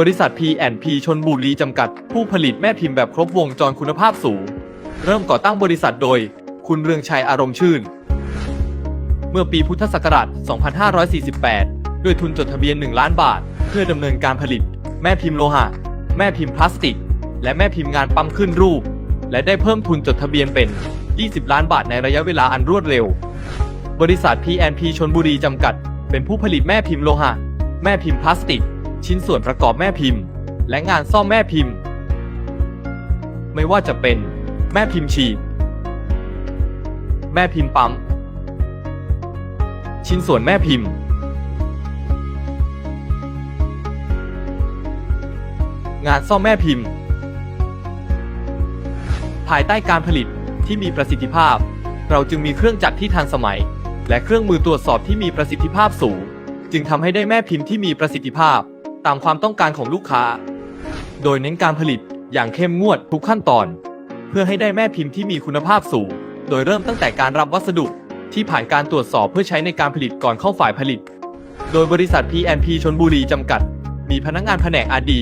บริษัท P&P ชนบุรีจำกัด ผู้ผลิตแม่พิมพ์แบบครบวงจรคุณภาพสูง เริ่มก่อตั้งบริษัทโดย คุณเรืองชัยอารมณ์ชื่น เมื่อปีพุทธศักราช 2548 ด้วยทุนจดทะเบียน 1 ล้านบาท เพื่อดำเนินการผลิต แม่พิมพ์โลหะ แม่พิมพ์พลาสติก และแม่พิมพ์งานปั๊มขึ้นรูป และได้เพิ่มทุนจดทะเบียนเป็น 20 ล้านบาทในระยะเวลาอันรวดเร็ว บริษัท P&P ชนบุรีจำกัด เป็นผู้ผลิตแม่พิมพ์โลหะ แม่พิมพ์พลาสติก ชิ้นส่วนประกอบแม่พิมพ์ และงานซ่อมแม่พิมพ์ ไม่ว่าจะเป็น แม่พิมพ์ฉีดแม่พิมพ์ปั๊ม ชิ้นส่วนแม่พิมพ์ งานซ่อมแม่พิมพ์ ภายใต้การผลิตที่มีประสิทธิภาพ เราจึงมีเครื่องจักรที่ทันสมัย และเครื่องมือตรวจสอบที่มีประสิทธิภาพสูง จึงทำให้ได้แม่พิมพ์ที่มีประสิทธิภาพ ตามความต้องการของลูกค้า โดยเน้นการผลิตอย่างเข้มงวดทุกขั้นตอน เพื่อให้ได้แม่พิมพ์ที่มีคุณภาพสูง โดยเริ่มตั้งแต่การรับวัสดุที่ผ่านการตรวจสอบเพื่อใช้ในการผลิตก่อนเข้าฝ่ายผลิต โดยบริษัท P&P ชนบุรีจำกัด มีพนักงานแผนก R&D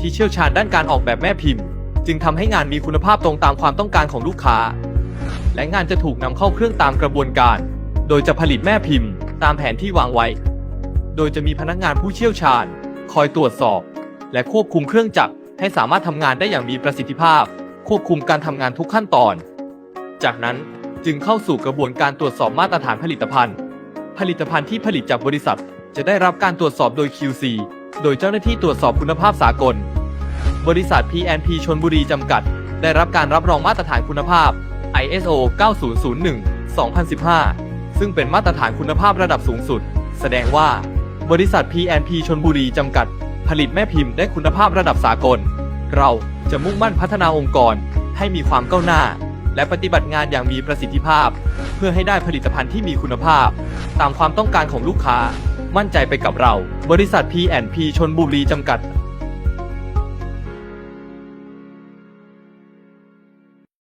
ที่เชี่ยวชาญด้านการออกแบบแม่พิมพ์ จึงทำให้งานมีคุณภาพตรงตามความต้องการของลูกค้า และงานจะถูกนำเข้าเครื่องตามกระบวนการ โดยจะผลิตแม่พิมพ์ ตามแผนที่วางไว้ โดยจะมีพนักงานผู้เชี่ยวชาญ คอยตรวจสอบ และควบคุมเครื่องจักรให้สามารถทำงานได้อย่างมีประสิทธิภาพ ควบคุมการทำงานทุกขั้นตอน จากนั้นจึงเข้าสู่กระบวนการตรวจสอบมาตรฐานผลิตภัณฑ์ ผลิตภัณฑ์ที่ผลิตจากบริษัท จะได้รับการตรวจสอบโดย QC โดยเจ้าหน้าที่ตรวจสอบคุณภาพสากล บริษัท P&P ชนบุรีจำกัด ได้รับการรับรองมาตรฐานคุณภาพ ISO 9001 2015 ซึ่งเป็นมาตรฐานคุณภาพระดับสูงสุด แสดงว่า บริษัท P&P ชนบุรีจำกัด ผลิตแม่พิมพ์ได้คุณภาพระดับสากล เราจะมุ่งมั่นพัฒนาองค์กรให้มีความก้าวหน้า และปฏิบัติงานอย่างมีประสิทธิภาพ เพื่อให้ได้ผลิตภัณฑ์ที่มีคุณภาพ ตามความต้องการของลูกค้า มั่นใจไปกับเรา บริษัท P&P ชนบุรีจำกัด